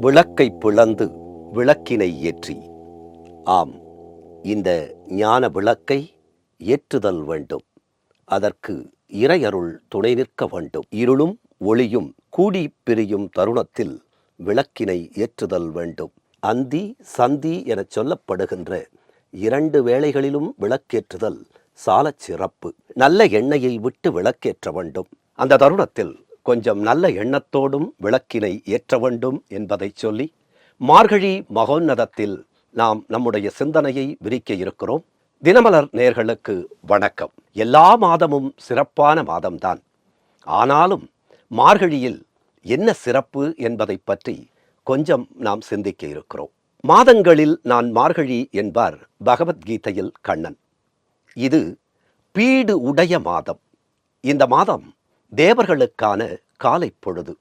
விளக்கை பிளந்து விளக்கினை ஏற்றி. ஆம் இந்த ஞான விளக்கை ஏற்றுதல் வேண்டும். அதற்கு இறையருள் துணை நிற்க வேண்டும். இருளும் ஒளியும் கூடி பிரியும் தருணத்தில் விளக்கினை ஏற்றுதல் வேண்டும். அந்தி சந்தி எனச் சொல்லப்படுகின்ற இரண்டு வேளைகளிலும் விளக்கேற்றுதல் சாலச் சிறப்பு நல்ல எண்ணெயை விட்டு விளக்கேற்ற வேண்டும். அந்த தருணத்தில் கொஞ்சம் நல்ல எண்ணத்தோடும் விளக்கினை ஏற்ற வேண்டும் என்பதை சொல்லி மார்கழி மகோன்னதத்தில் நாம் நம்முடைய சிந்தனையை விரிக்க இருக்கிறோம். தினமலர் நேர்களுக்கு வணக்கம். எல்லா மாதமும் சிறப்பான மாதம்தான். ஆனாலும் மார்கழியில் என்ன சிறப்பு என்பதை பற்றி கொஞ்சம் நாம் சிந்திக்க இருக்கிறோம். மாதங்களில் நான் மார்கழி என்பார் பகவத்கீதையில் கண்ணன். இது பீடு உடைய மாதம். இந்த மாதம் தேவர்களுக்கான காலை பொழுது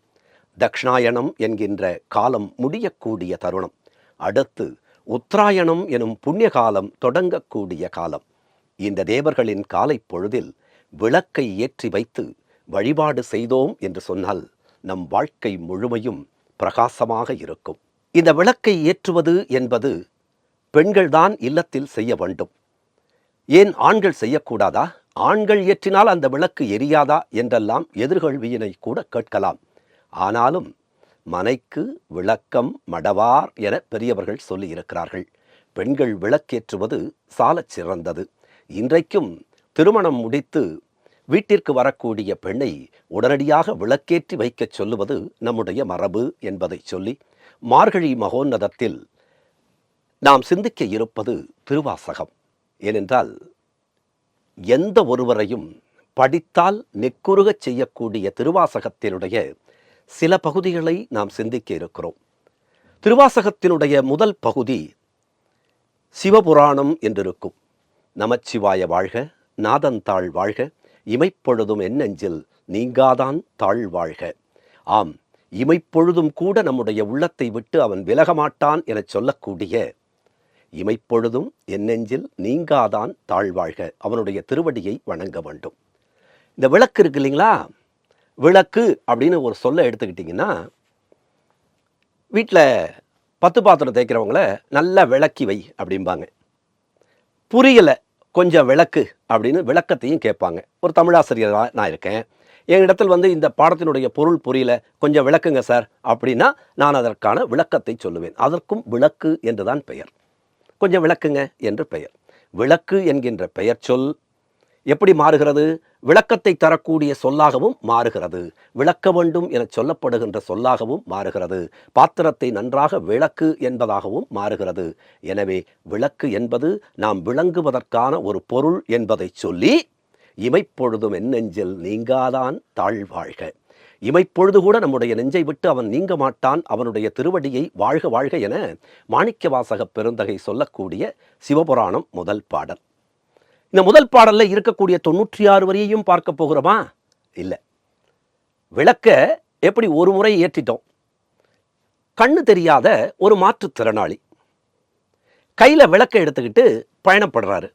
தக்ஷணாயணம் என்கின்ற காலம் முடியக்கூடிய தருணம். அடுத்து உத்தராயணம் எனும் புண்ணிய காலம் தொடங்கக்கூடிய காலம். இந்த தேவர்களின் காலை பொழுதில் விளக்கை ஏற்றி வைத்து வழிபாடு செய்தோம் என்று சொன்னால் நம் வாழ்க்கை முழுமையும் பிரகாசமாக இருக்கும். இந்த விளக்கை ஏற்றுவது என்பது பெண்கள்தான் இல்லத்தில் செய்ய வேண்டும். ஏன் ஆண்கள் செய்யக்கூடாதா? ஆண்கள் ஏற்றினால் அந்த விளக்கு எரியாதா என்றெல்லாம் எதிர்கொள்வியினை கூட கேட்கலாம். ஆனாலும் மனைக்கு விளக்கம் மடவார் என பெரியவர்கள் சொல்லியிருக்கிறார்கள் பெண்கள் விளக்கேற்றுவது சாலச் சிறந்தது. இன்றைக்கும் திருமணம் முடித்து வீட்டிற்கு வரக்கூடிய பெண்ணை உடனடியாக விளக்கேற்றி வைக்கச் சொல்லுவது நம்முடைய மரபு என்பதை சொல்லி மார்கழி மகோன்னதத்தில் நாம் சிந்திக்க இருப்பது திருவாசகம். ஏனென்றால் எந்த ஒருவரையும் படித்தால் நெக்குறுகச் செய்யக்கூடிய திருவாசகத்தினுடைய சில பகுதிகளை நாம் சிந்திக்க இருக்கிறோம். திருவாசகத்தினுடைய முதல் பகுதி சிவபுராணம் என்றிருக்கும். நமச்சிவாய வாழ்க நாதன் தாழ் வாழ்க இமைப்பொழுதும் என்னெஞ்சில் நீங்காதான் தாழ் வாழ்க. ஆம் இமைப்பொழுதும் கூட நம்முடைய உள்ளத்தை விட்டு அவன் விலகமாட்டான் எனச் சொல்லக்கூடிய இமைப்பொழுதும் என்னெஞ்சில் நீங்காதான் தாழ்வாழ்க. அவனுடைய திருவடியை வணங்க வேண்டும். இந்த விளக்கு இருக்கு இல்லைங்களா? விளக்கு அப்படின்னு ஒரு சொல்ல எடுத்துக்கிட்டிங்கன்னா வீட்டில் பத்து பாத்திரம் தேய்க்கிறவங்கள நல்லா விளக்கி வை அப்படிம்பாங்க. புரியலை கொஞ்சம் விளக்கு அப்படின்னு விளக்கத்தையும் கேட்பாங்க. ஒரு தமிழாசிரியராக நான் இருக்கேன். என்னிடத்தில் வந்து இந்த பாடத்தினுடைய பொருள் புரியல கொஞ்சம் விளக்குங்க சார். அப்படின்னா நான் அதற்கான விளக்கத்தை சொல்லுவேன். அதற்கும் விளக்கு என்றுதான் பெயர். கொஞ்சம் விளக்குங்க என்று பெயர். விளக்கு என்கின்ற பெயர் சொல் எப்படி மாறுகிறது? விளக்கத்தை தரக்கூடிய சொல்லாகவும் மாறுகிறது. விளக்க வேண்டும் என சொல்லப்படுகின்ற சொல்லாகவும் மாறுகிறது. பாத்திரத்தை நன்றாக விளக்கு என்பதாகவும் மாறுகிறது. எனவே விளக்கு என்பது நாம் விளங்குவதற்கான ஒரு பொருள் என்பதை சொல்லி இமைப்பொழுதும் என் நெஞ்சில் நீங்காதான் தாழ்வாழ்க. இமைப்பொழுது கூட நம்முடைய நெஞ்சை விட்டு அவன் நீங்க மாட்டான் அவனுடைய திருவடியை வாழ்க வாழ்க என மாணிக்க வாசக பெருந்தகை சொல்லக்கூடிய சிவபுராணம் முதல் பாடல். இந்த முதல் பாடல்ல இருக்கக்கூடிய தொண்ணூற்றி ஆறு வரியையும் பார்க்க போகிறோமா? இல்லை. விளக்க எப்படி ஒரு முறை ஏற்றிட்டோம். கண்ணு தெரியாத ஒரு மாற்றுத்திறனாளி. கையில் விளக்கை எடுத்துக்கிட்டு பயணப்படுறாரு.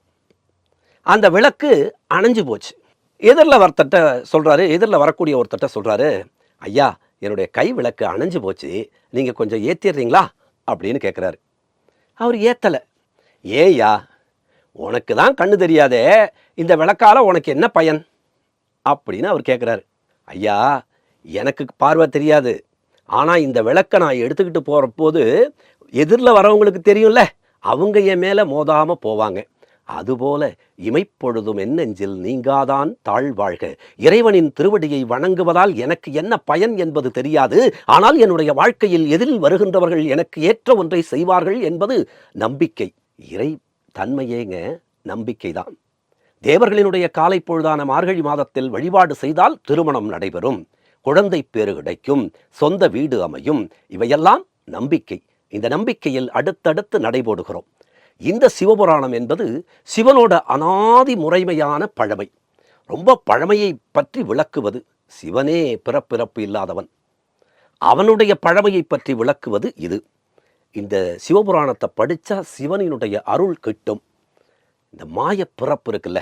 அந்த விளக்கு அணைஞ்சு போச்சு. எதிரில் ஒருத்தட்ட சொல்கிறாரு எதிரில் வரக்கூடிய ஒருத்தட்ட சொல்கிறாரு ஐயா என்னுடைய கை விளக்கு அணைஞ்சு போச்சு நீங்கள் கொஞ்சம் ஏற்றிடுறீங்களா அப்படின்னு கேட்குறாரு அவர் ஏற்றலை ஏய்யா உனக்கு தான் கண்ணு தெரியாதே இந்த விளக்கால் உனக்கு என்ன பயன்? அப்படின்னு அவர் கேட்குறாரு ஐயா எனக்கு பார்வை தெரியாது. ஆனால் இந்த விளக்கை நான் எடுத்துக்கிட்டு போகிற போது எதிரில் வரவங்களுக்கு தெரியும்ல அவங்க என் மேலே மோதாமல் போவாங்க. அதுபோல இமைப்பொழுதும் என்னெஞ்சில் நீங்காதான் தாழ்வாழ்க. இறைவனின் திருவடியை வணங்குவதால் எனக்கு என்ன பயன் என்பது தெரியாது. ஆனால் என்னுடைய வாழ்க்கையில் எதிரில் வருகின்றவர்கள் எனக்கு ஏற்ற ஒன்றை செய்வார்கள் என்பது நம்பிக்கை. இறை தன்மையேங்க நம்பிக்கைதான். தேவர்களினுடைய காலை பொழுதான மார்கழி மாதத்தில் வழிபாடு செய்தால் திருமணம் நடைபெறும். குழந்தை பேறு கிடைக்கும். சொந்த வீடு அமையும். இவையெல்லாம் நம்பிக்கை. இந்த நம்பிக்கையில் அடுத்தடுத்து நடைபோடுகிறோம். இந்த சிவபுராணம் என்பது சிவனோட அனாதி முறைமையான பழமை. ரொம்ப பழமையை பற்றி விளக்குவது சிவனே பிறப்பிறப்பு இல்லாதவன். அவனுடைய பழமையை பற்றி விளக்குவது இது. இந்த சிவபுராணத்தை படித்தா சிவனினுடைய அருள் கிட்டும். இந்த மாய பிறப்பு இருக்குல்ல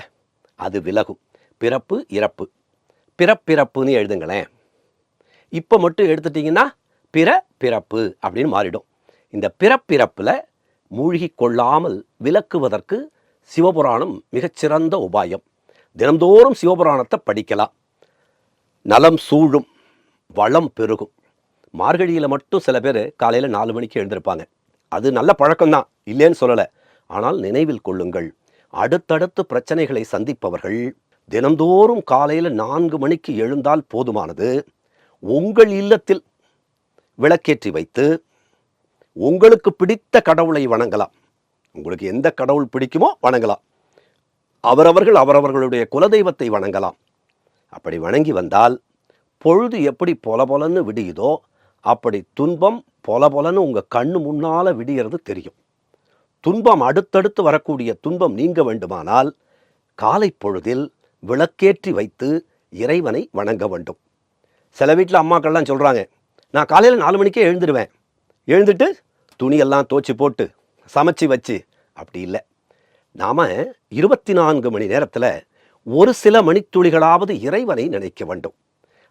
அது விலகும். பிறப்பு இறப்பு. பிறப்பிறப்புன்னு எழுதுங்களேன். இப்போ மட்டும் எடுத்துட்டிங்கன்னா பிற பிறப்பு அப்படின்னு மாறிடும். இந்த பிறப்பிறப்பில் மூழ்கி கொள்ளாமல் விலக்குவதற்கு சிவபுராணம் மிகச்சிறந்த உபாயம். தினந்தோறும் சிவபுராணத்தை படிக்கலாம். நலம் சூழும் வளம் பெருகும். மார்கழியில் மட்டும் சில பேர் காலையில் நாலு மணிக்கு எழுந்திருப்பாங்க. அது நல்ல பழக்கம்தான் இல்லைன்னு சொல்லலை. ஆனால் நினைவில் கொள்ளுங்கள் அடுத்தடுத்து பிரச்சனைகளை சந்திப்பவர்கள் தினந்தோறும் காலையில் நான்கு மணிக்கு எழுந்தால் போதுமானது. உங்கள் இல்லத்தில் விளக்கேற்றி வைத்து உங்களுக்கு பிடித்த கடவுளை வணங்கலாம். உங்களுக்கு எந்த கடவுள் பிடிக்குமோ வணங்கலாம். அவரவர்கள் அவரவர்களுடைய குலதெய்வத்தை வணங்கலாம். அப்படி வணங்கி வந்தால் பொழுது எப்படி பொல பொலன்னு விடியுதோ அப்படி துன்பம் பொல பொலன்னு உங்கள் கண்ணு முன்னால் விடியறது தெரியும். துன்பம் அடுத்தடுத்து வரக்கூடிய துன்பம் நீங்க வேண்டுமானால் காலை பொழுதில் விளக்கேற்றி வைத்து இறைவனை வணங்க வேண்டும். சில வீட்டில் அம்மாக்கள்லாம் சொல்கிறாங்க நான் காலையில் நாலு மணிக்கே எழுந்துடுவேன் எழுந்துட்டு துணியெல்லாம் தோச்சி போட்டு சமைச்சு வச்சு. அப்படி இல்லை. நாம் இருபத்தி நான்கு மணி நேரத்தில் ஒரு சில மணித்துளிகளாவது இறைவனை நினைக்க வேண்டும்.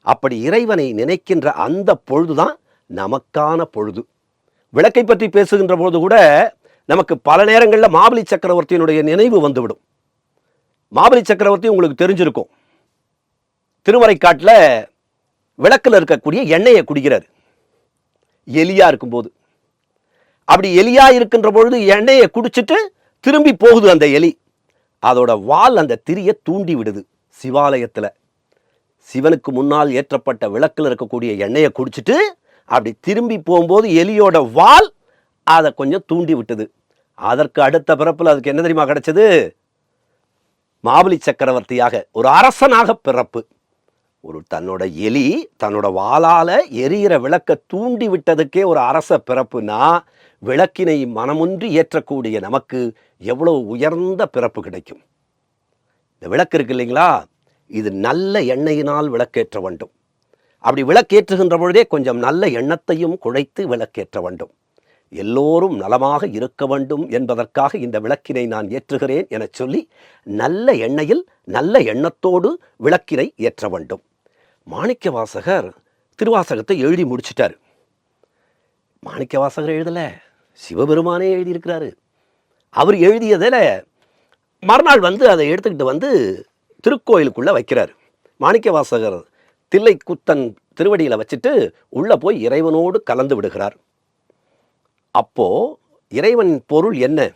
அப்படி இறைவனை நினைக்கின்ற அந்த பொழுதுதான் நமக்கான பொழுது. விளக்கை பற்றி பேசுகின்ற பொழுது கூட நமக்கு பல நேரங்களில் மாபலி சக்கரவர்த்தியினுடைய நினைவு வந்துவிடும். மாபலி சக்கரவர்த்தி உங்களுக்கு தெரிஞ்சிருக்கும். திருமறைக்காட்டில் விளக்கில் இருக்கக்கூடிய எண்ணெயை குடிக்கிறார். எலியாக இருக்கும்போது. அப்படி எலியாக இருக்கின்ற பொழுது எண்ணெயை குடிச்சிட்டு திரும்பி போகுது அந்த எலி. அதோட வால் அந்த திரியை தூண்டி விடுது சிவாலயத்தில். சிவனுக்கு முன்னால் ஏற்றப்பட்ட விளக்கில் இருக்கக்கூடிய எண்ணெயை குடிச்சிட்டு அப்படி திரும்பி போகும்போது எலியோட வால் அதை கொஞ்சம் தூண்டி விட்டது. அதற்கு அடுத்த பிறப்பில் அதுக்கு என்ன தெரியுமா கிடைச்சது? மாபலி சக்கரவர்த்தியாக ஒரு அரசனாக பிறப்பு. ஒரு தன்னோட எலி தன்னோட வாளால எரியிற விளக்க தூண்டி விட்டதுக்கே ஒரு அரச பிறப்புனா விளக்கினை மனமுன்றி ஏற்றக்கூடிய நமக்கு எவ்வளவு உயர்ந்த பிறப்பு கிடைக்கும்? இந்த விளக்கு இருக்கு இல்லைங்களா? இது நல்ல எண்ணெயினால் விளக்கேற்ற வேண்டும். அப்படி விளக்கேற்றுகின்ற பொழுதே கொஞ்சம் நல்ல எண்ணத்தையும் குழைத்து விளக்கேற்ற வேண்டும். எல்லோரும் நலமாக இருக்க வேண்டும் என்பதற்காக இந்த விளக்கினை நான் ஏற்றுகிறேன் எனச் சொல்லி நல்ல எண்ணெயில் நல்ல எண்ணத்தோடு விளக்கினை ஏற்ற வேண்டும். மாணிக்க வாசகர் திருவாசகத்தை எழுதி முடிச்சிட்டார். மாணிக்க வாசகர் எழுதல சிவபெருமானே எழுதியிருக்கிறாரு. அவர் எழுதியதில் மறுநாள் வந்து அதை எடுத்துக்கிட்டு வந்து திருக்கோயிலுக்குள்ளே வைக்கிறார். மாணிக்க வாசகர் தில்லை குத்தன் திருவடியில் வச்சுட்டு உள்ளே போய் இறைவனோடு கலந்து விடுகிறார். அப்போது இறைவன் பொருள் என்ன?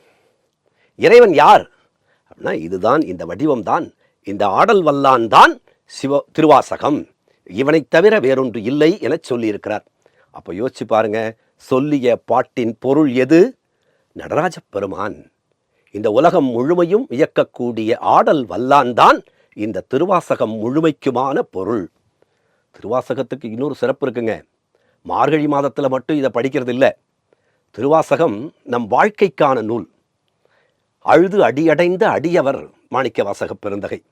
இறைவன் யார்? அப்படின்னா இதுதான் இந்த வடிவம் தான் இந்த ஆடல் வல்லான் தான் சிவ திருவாசகம். இவனைத் தவிர வேறொன்று இல்லை என சொல்லியிருக்கிறார். அப்போ யோசிச்சு பாருங்க சொல்லிய பாட்டின் பொருள் எது? நடராஜ பெருமான். இந்த உலகம் முழுமையும் இயக்கக்கூடிய ஆடல் வல்லான் தான் இந்த திருவாசகம் முழுமைக்குமான பொருள். திருவாசகத்துக்கு இன்னொரு சிறப்பு இருக்குங்க. மார்கழி மாதத்தில் மட்டும் இதை படிக்கிறது இல்லை திருவாசகம் நம் வாழ்க்கைக்கான நூல். அழுது அடியடைந்த அடியவர் மாணிக்க வாசக பெருந்தகை.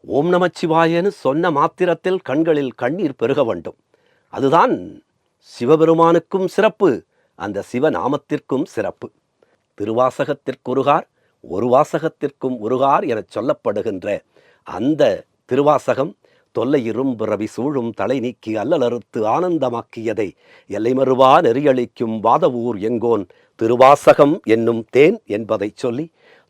ஓம் நமச்சிவாயன்னு சொன்ன மாத்திரத்தில் கண்களில் கண்ணீர் பெருக வேண்டும். அதுதான் சிவபெருமானுக்கும் சிறப்பு அந்த சிவநாமத்திற்கும் சிறப்பு. திருவாசகத்திற்குருகார் ஒரு வாசகத்திற்கும் உருகார் எனச் சொல்லப்படுகின்ற அந்த திருவாசகம் தொல்லையிரும் பிறவி சூழும் தலை நீக்கி அல்லலறுத்து ஆனந்தமாக்கியதை எல்லைமறுவா நெறியளிக்கும் வாதவூர் எங்கோன் திருவாசகம் என்னும் தேன் என்பதைச் சொல்லி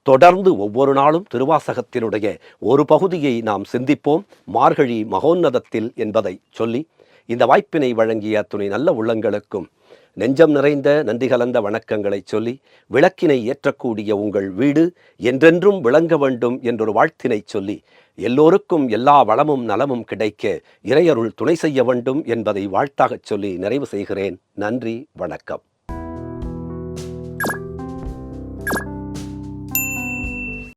தொடர்ந்து ஒவ்வொரு நாளும் திருவாசகத்தினுடைய ஒரு பகுதியை நாம் சிந்திப்போம். மார்கழி மகோன்னதத்தில் என்பதை சொல்லி இந்த வாய்ப்பினை வழங்கிய துணை நல்ல உள்ளங்களுக்கும் நெஞ்சம் நிறைந்த நன்றி கலந்த வணக்கங்களை சொல்லி விளக்கினை ஏற்றக்கூடிய உங்கள் வீடு என்றென்றும் விளங்க வேண்டும் என்றொரு வாழ்த்தினை சொல்லி எல்லோருக்கும் எல்லா வளமும் நலமும் கிடைக்க இறையருள் துணை செய்ய வேண்டும் என்பதை வாழ்த்தாகச் சொல்லி நிறைவு செய்கிறேன். நன்றி வணக்கம்.